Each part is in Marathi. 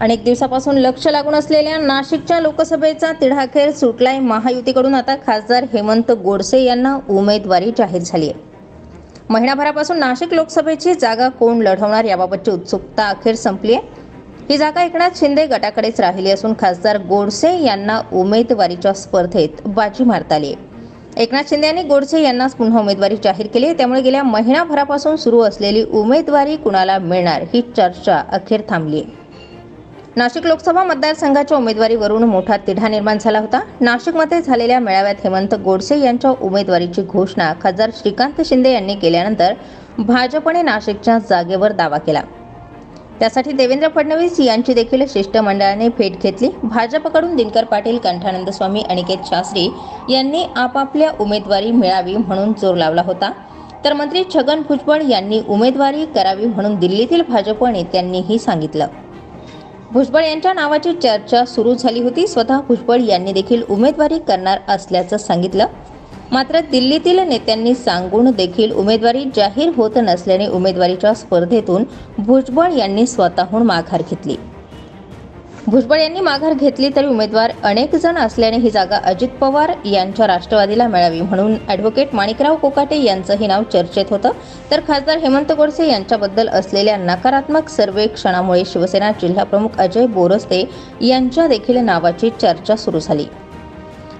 अनेक दिवसापासून लक्ष लागून असलेल्या नाशिकच्या लोकसभेचा तिढाखेर सुटलाय. महायुतीकडून आता खासदार हेमंत गोडसे यांना उमेदवारी जाहीर झाली आहे महिनाभरापासून नाशिक लोकसभेची जागा कोण लढवणार याबाबतची उत्सुकता अखेर संपली आहे ही जागा एकनाथ शिंदे गटाकडेच राहिली असून खासदार गोडसे यांना उमेदवारीच्या स्पर्धेत बाजी मारता आली आहे एकनाथ शिंदे यांनी गोडसे यांनाच पुन्हा उमेदवारी जाहीर केली आहे त्यामुळे गेल्या महिनाभरापासून सुरू असलेली उमेदवारी कुणाला मिळणार ही चर्चा अखेर थांबली आहे नाशिक लोकसभा मतदारसंघाच्या उमेदवारीवरून मोठा तिढा निर्माण झाला होता. नाशिकमध्ये झालेल्या मेळाव्यात हेमंत गोडसे यांच्या उमेदवारीची घोषणा खासदार श्रीकांत शिंदे यांनी केल्यानंतर भाजपने नाशिकच्या जागेवर दावा केला. त्यासाठी देवेंद्र फडणवीस यांची देखील शिष्टमंडळाने भेट घेतली. भाजपकडून दिनकर पाटील कंठानंद स्वामी अनिकेत शास्त्री यांनी आपापल्या उमेदवारी मिळावी म्हणून जोर लावला होता. तर मंत्री छगन भुजबळ यांनी उमेदवारी करावी म्हणून दिल्लीतील भाजप नेत्यांनीही सांगितलं. भुजबळ यांच्या नावाची चर्चा सुरू झाली होती. स्वतः भुजबळ यांनी देखील उमेदवारी करणार असल्याचं सांगितलं. मात्र दिल्लीतील नेत्यांनी सांगून देखील उमेदवारी जाहीर होत नसल्याने उमेदवारीच्या स्पर्धेतून भुजबळ यांनी स्वतःहून माघार घेतली. भुजबळ यांनी माघार घेतली तरी उमेदवार अनेक जण असल्याने ही जागा अजित पवार यांच्या राष्ट्रवादीला मिळावी म्हणून ॲडव्होकेट माणिकराव कोकाटे यांचंही नाव चर्चेत होतं. तर खासदार हेमंत गोडसे यांच्याबद्दल असलेल्या नकारात्मक सर्वेक्षणामुळे शिवसेना जिल्हाप्रमुख अजय बोरस्ते यांच्या देखील नावाची चर्चा सुरू झाली.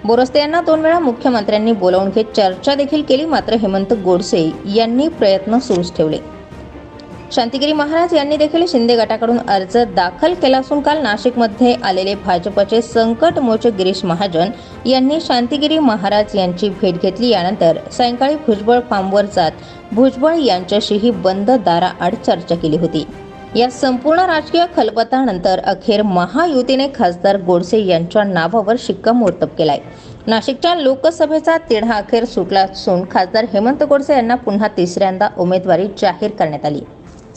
बोरस्ते यांना दोन वेळा मुख्यमंत्र्यांनी बोलावून घेत चर्चा देखील केली मात्र हेमंत गोडसे यांनी प्रयत्न सुरूच ठेवले. शांतिगिरी महाराज यांनी देखील शिंदे गटाकडून अर्ज दाखल केला असून काल नाशिकमध्ये आलेले भाजपचे संकटमोच गिरीश महाजन यांनी शांतिगिरी महाराज यांची भेट घेतली. यानंतर सायंकाळी भुजबळ फार्मवर जात भुजबळ यांच्याशीही बंद दाराआड चर्चा केली होती. या संपूर्ण राजकीय खलबतानंतर अखेर महायुतीने खासदार गोडसे यांच्या नावावर शिक्कामोर्तब केलाय. नाशिकच्या लोकसभेचा तिढा अखेर सुटला असून खासदार हेमंत गोडसे यांना पुन्हा तिसऱ्यांदा उमेदवारी जाहीर करण्यात आली.